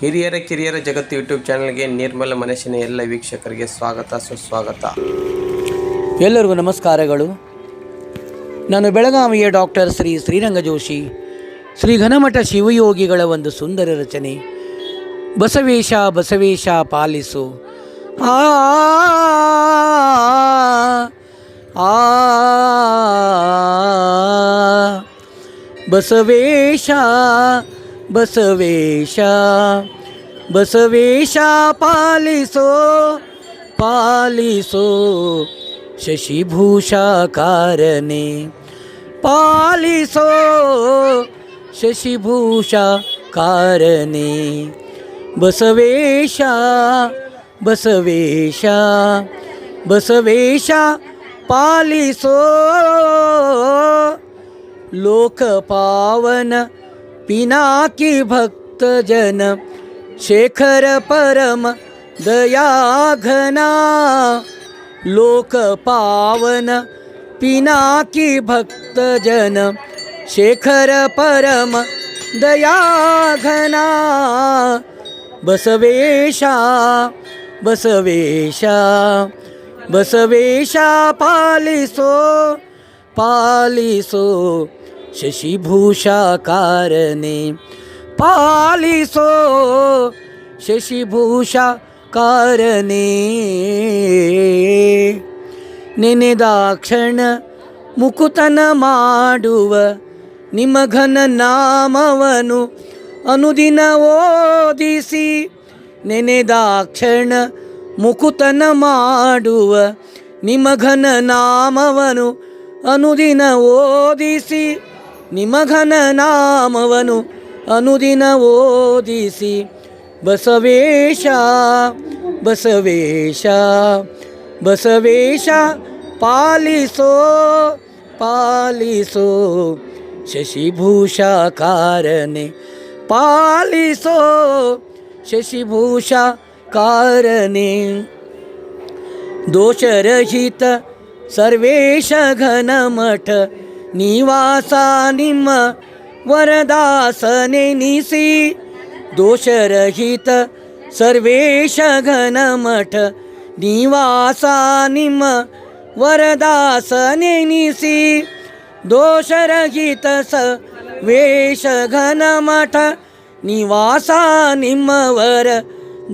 ಹಿರಿಯರ ಕಿರಿಯರ ಜಗತ್ತು ಯೂಟ್ಯೂಬ್ ಚಾನಲ್ಗೆ ನಿರ್ಮಲ ಮನಸ್ಸಿನ ಎಲ್ಲ ವೀಕ್ಷಕರಿಗೆ ಸ್ವಾಗತ ಸುಸ್ವಾಗತ ಎಲ್ಲರಿಗೂ ನಮಸ್ಕಾರಗಳು ನಾನು ಬೆಳಗಾವಿಯ ಡಾಕ್ಟರ್ ಶ್ರೀ ಶ್ರೀರಂಗ ಜೋಶಿ ಶ್ರೀ ಘನಮಠ ಶಿವಯೋಗಿಗಳ ಒಂದು ಸುಂದರ ರಚನೆ ಬಸವೇಶ ಬಸವೇಶ ಪಾಲಿಸು ಆ ಬಸವೇಶ बसवेशा बसवेशा पालिसो पालिसो शशिभूषा कारणे पालिसो शशिभूषा कारणे बसवेशा बसवेशा बसवेशा पालिसो लोकपावन पिनाकी भक्त जन शेखर परम दयाघना लोक पावन पिनाकी भक्त जन शेखर परम दयाघना। बसवेशा बसवेशा बसवेशा पालिसो पालिसो। ಶಶಿಭೂಷಾಕಾರನೆ. ಪಾಲಿಸೋ ಶಶಿಭೂಷಾಕಾರನೆ. ನೆನೆದಾಕ್ಷಣ ಮುಕುತನ ಮಾಡುವ ನಿಮಘನ ನಾಮವನು ಅನುದಿನ ಓದಿಸಿ. ನೆನೆದಾಕ್ಷಣ ಮುಕುತನ ಮಾಡುವ ನಿಮಘನ ನಾಮವನು ಅನುದಿನ ಓದಿಸಿ. ನಿಮಘನ ನಾಮವನು ಅನುದಿನ ಓದಿಸಿ. ಬಸವೇಶ ಬಸವೇಶ ಬಸವೇಶ, ಪಾಲಿಸೋ ಪಾಲಿಸೋ. ಶಶಿಭೂಷಾಕಾರನೆ ಪಾಲಿಸೋ. ಶಶಿಭೂಷಾಕಾರನೆ. ದೋಷರಹಿತ ಸರ್ವೇಶ ಘನ ಮಠ निवासा निम वरदासने निसी दोषरहित सर्वेश घनमठ निवासा निम वरदासने निसी दोषरहित सर्वेश घनमठ निवासा निम वर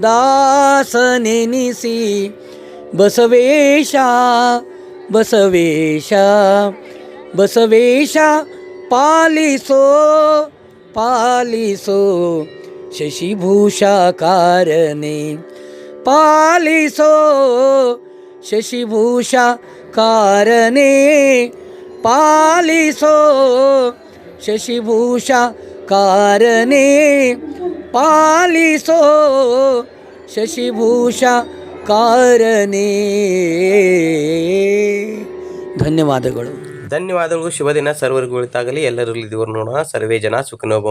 दासने निसी बसवेशा पालिसो पालिसो शशिभूषा कारणे। पालिसो शशिभूषा कारणे। पालिसो शशिभूषा कारणे। पालिसो शशिभूषा कारणे। धन्यवादಗಳು। ಧನ್ಯವಾದಗಳು. ಶುಭ ದಿನ ಸರ್ವರ್ಗಳಿತಾಗಲಿ ಎಲ್ಲರಿಗೂ ಇದುವರು ನೋಡೋಣ. ಸರ್ವೇ ಜನ ಸುಖನೋಭ